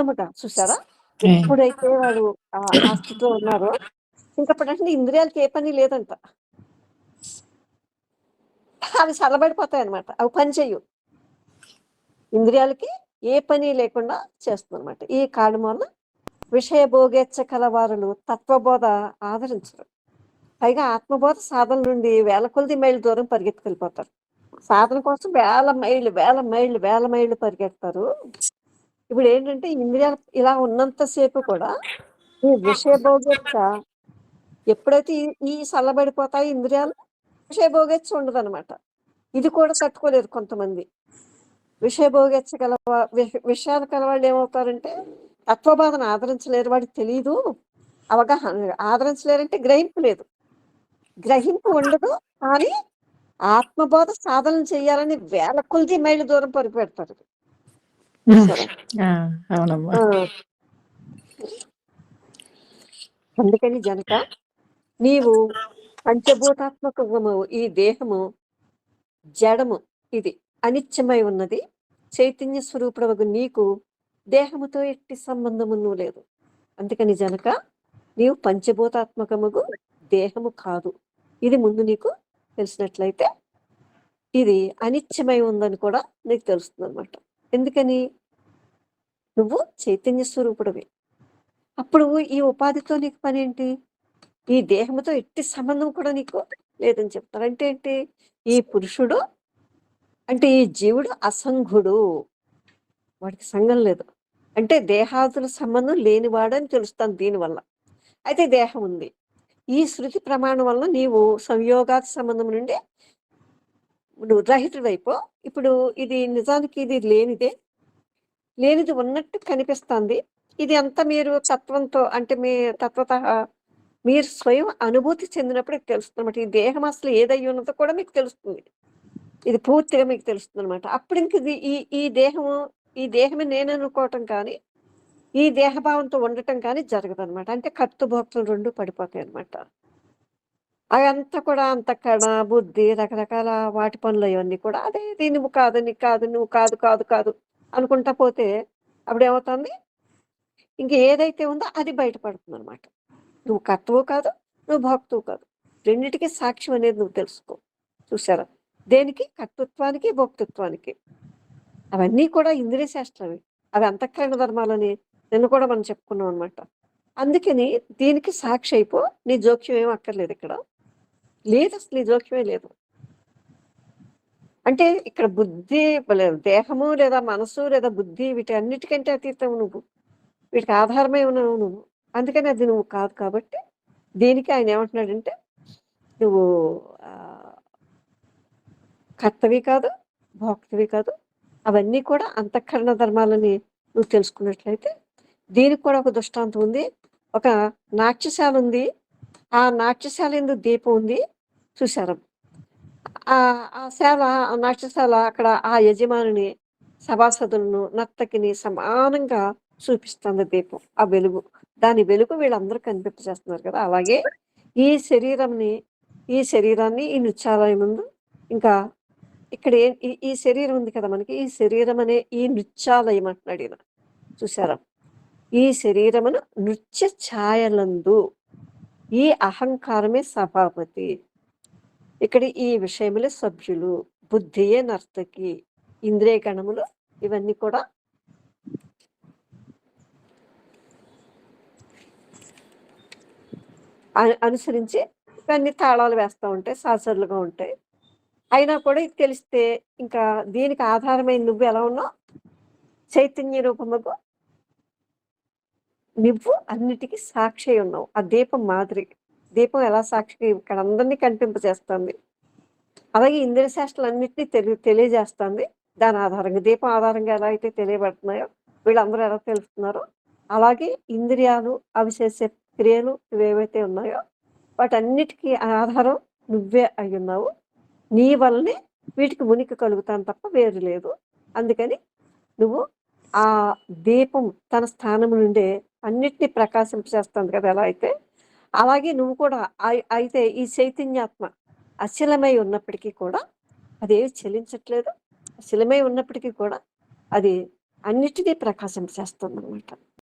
నిజముగా చూసారా. ఎప్పుడైతే వాడు ఆ స్థితిలో ఉన్నారో ఇంకప్పుడు ఇంద్రియాలకి ఏ పని లేదంట. అవి చల్లబడిపోతాయి అనమాట అవి పని చెయ్యు ఇంద్రియాలకి ఏ పని లేకుండా చేస్తుంది అనమాట ఈ కారణం వల్ల విషయ భోగేచ్ఛ కలవారులు తత్వబోధ ఆదరించరు. పైగా ఆత్మబోధ సాధన నుండి వేల కొలది మైళ్ళు దూరం పరిగెత్తుకెళ్ళిపోతారు. సాధన కోసం వేల మైళ్ళు వేల మైళ్ళు వేల మైళ్ళు పరిగెత్తారు. ఇప్పుడు ఏంటంటే ఇంద్రియాలు ఇలా ఉన్నంతసేపు కూడా ఈ విషయ భోగేచ్ఛ ఎప్పుడైతే ఈ- చల్లబడిపోతాయి ఇంద్రియాలు విషయ భోగేచ్ఛ ఉండదు అనమాట ఇది కూడా తట్టుకోలేరు కొంతమంది. విషయ భోగేచ్ఛ గల వా- విష- విషయాలు కలవాళ్ళు ఏమవుతారంటే తత్వబాధను ఆదరించలేరు వాడికి తెలియదు అవగాహన ఆదరించలేరంటే గ్రహింపు లేదు. గ్రహింపు ఉండదు కానీ ఆత్మబోధ సాధన చేయాలని వేల కొలిది మైళ్ళ దూరం పరిపెడతారు. అవునమ్మా. అందుకని జనక నీవు పంచభూతాత్మకము ఈ దేహము జడము ఇది అనిత్యమై ఉన్నది. చైతన్య స్వరూపుడవగు నీకు దేహముతో ఎట్టి సంబంధమును లేదు. అందుకని జనక నీవు పంచభూతాత్మకముగు దేహము కాదు. ఇది ముందు నీకు తెలిసినట్లయితే ఇది అనిత్యమై ఉందని కూడా నీకు తెలుస్తుంది అనమాట ఎందుకని? నువ్వు చైతన్య స్వరూపుడివి. అప్పుడు ఈ ఉపాధితో నీకు పని ఏంటి ఈ దేహంతో ఎట్టి సంబంధం కూడా నీకు లేదని చెప్తారు. అంటే ఏంటి? ఈ పురుషుడు అంటే ఈ జీవుడు అసంఘుడు. వాడికి సంఘం లేదు. అంటే దేహాదుల సంబంధం లేనివాడని తెలుస్తాను దీనివల్ల. అయితే దేహం ఉంది. ఈ శృతి ప్రమాణం వల్ల నీవు సంయోగాది సంబంధం నుండి నువ్వు రహితుడైపో ఇప్పుడు ఇది నిజానికి ఇది లేనిదే లేనిది ఉన్నట్టు కనిపిస్తుంది. ఇది అంతా మీరు తత్వంతో అంటే మీ తత్వత మీరు స్వయం అనుభూతి చెందినప్పుడు తెలుస్తుంది అనమాట ఈ దేహం అసలు ఏదై ఉన్నదో కూడా మీకు తెలుస్తుంది. ఇది పూర్తిగా మీకు తెలుస్తుంది అనమాట అప్పుడు ఇంక ఇది ఈ ఈ దేహము ఈ దేహమే నేను అనుకోవటం కానీ ఈ దేహభావంతో ఉండటం కానీ జరగదు అనమాట అంటే కర్తృభోక్తలు రెండు పడిపోతాయి అనమాట అదంతా కూడా అంత కణ బుద్ధి రకరకాల వాటి పనులు అవన్నీ కూడా అదే ఇది కాదు నీకు కాదు నువ్వు కాదు కాదు కాదు అనుకుంటా పోతే అప్పుడు ఏమవుతుంది? ఇంక ఏదైతే ఉందో అది బయటపడుతుంది అనమాట నువ్వు కర్తవు కాదు నువ్వు భోక్తవు కాదు. రెండింటికి సాక్ష్యం అనేది నువ్వు తెలుసుకో. చూసారా దేనికి? కర్తృత్వానికి భోక్తృత్వానికి. అవన్నీ కూడా ఇంద్రియ శాస్త్రమే. అవి అంతఃకరణ ధర్మాలని నిన్ను కూడా మనం చెప్పుకున్నాం అనమాట అందుకని దీనికి సాక్షి అయిపో నీ జోక్యం ఏం అక్కర్లేదు ఇక్కడ. లేదు అసలు ఈ జోక్యమే లేదు. అంటే ఇక్కడ బుద్ధి దేహము లేదా మనసు లేదా బుద్ధి వీటి అన్నిటికంటే అతీతం నువ్వు. వీటికి ఆధారమై ఉన్నావు నువ్వు. అందుకని అది నువ్వు కాదు కాబట్టి దీనికి ఆయన ఏమంటున్నాడంటే నువ్వు కర్తవి కాదు భోక్తవి కాదు. అవన్నీ కూడా అంతఃకరణ ధర్మాలని నువ్వు తెలుసుకున్నట్లయితే దీనికి కూడా ఒక దృష్టాంతం ఉంది. ఒక నాట్యశాల ఉంది. ఆ నాట్యశాల ఎందు దీపం ఉంది. చూశారు? ఆ ఆ శాల ఆ నాట్యశాల అక్కడ ఆ యజమానిని సభాసదులను నర్తకిని సమానంగా చూపిస్తుంది దీపం ఆ వెలుగు. దాని వెలుగు వీళ్ళందరూ కనిపింపజేస్తున్నారు కదా. అలాగే ఈ శరీరంని ఈ శరీరాన్ని ఈ నృత్యాలయం ముందు ఇంకా ఇక్కడ ఏ- ఈ- ఈ శరీరం ఉంది కదా మనకి. ఈ శరీరం అనే ఈ నృత్యాలయం అంటున్నాడు ఈయన. చూసారా ఈ శరీరమును నృత్య ఛాయలందు ఈ అహంకారమే సభాపతి. ఇక్కడ ఈ విషయములే సభ్యులు బుద్ధియే నర్తకి ఇంద్రియ గణములు ఇవన్నీ కూడా అనుసరించి ఇవన్నీ తాళాలు వేస్తూ ఉంటాయి సాసర్లుగా ఉంటాయి. అయినా కూడా ఇది తెలిస్తే ఇంకా దీనికి ఆధారమైన నువ్వు ఎలా ఉన్నావు? చైతన్య రూపముకు నువ్వు అన్నిటికీ సాక్షి అయి ఉన్నావు. ఆ దీపం మాదిరి. దీపం ఎలా సాక్షి? ఇక్కడ అందరినీ కనిపింపజేస్తుంది. అలాగే ఇంద్రియ శాస్త్రాలు అన్నింటినీ తెలి తెలియజేస్తుంది. దాని ఆధారంగా దీపం ఆధారంగా ఎలా అయితే తెలియబడుతున్నాయో వీళ్ళందరూ ఎలా తెలుస్తున్నారో అలాగే ఇంద్రియాలు అవి చేసే క్రియలు ఇవేవైతే ఉన్నాయో వాటన్నిటికీ ఆధారం నువ్వే అయి ఉన్నావు. నీ వల్లనే వీటికి మునికి కలుగుతాను తప్ప వేరు లేదు. అందుకని నువ్వు ఆ దీపం తన స్థానం నుండే అన్నిటినీ ప్రకాశింపజేస్తుంది కదా ఎలా అయితే అలాగే నువ్వు కూడా అయితే ఈ చైతన్యాత్మ అశిలమై ఉన్నప్పటికీ కూడా అదేమి చెలించట్లేదు అశిలమై ఉన్నప్పటికీ కూడా అది అన్నిటినీ ప్రకాశింపచేస్తుందనమాట.